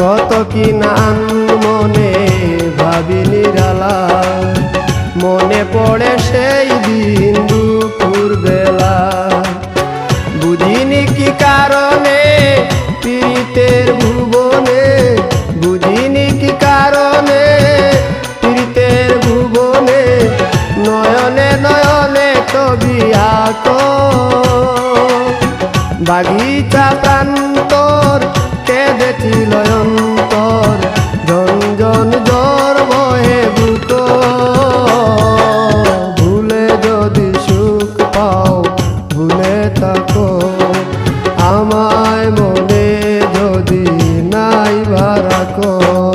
কত কি নান মনে ভাবি নিরালা মনে পড়ে সেই দিন দুপুর বেলা। বুঝিনি কি কারণে পীড়িতের ভুবনে, বুঝিনি কি কারণে পীড়িতের ভুবনে, নয়নে নয়নে কবি আত। বাগিচা প্রান্তর কেঁদেছিল তখন আমায় মনে যদি নাই ভাড়া কর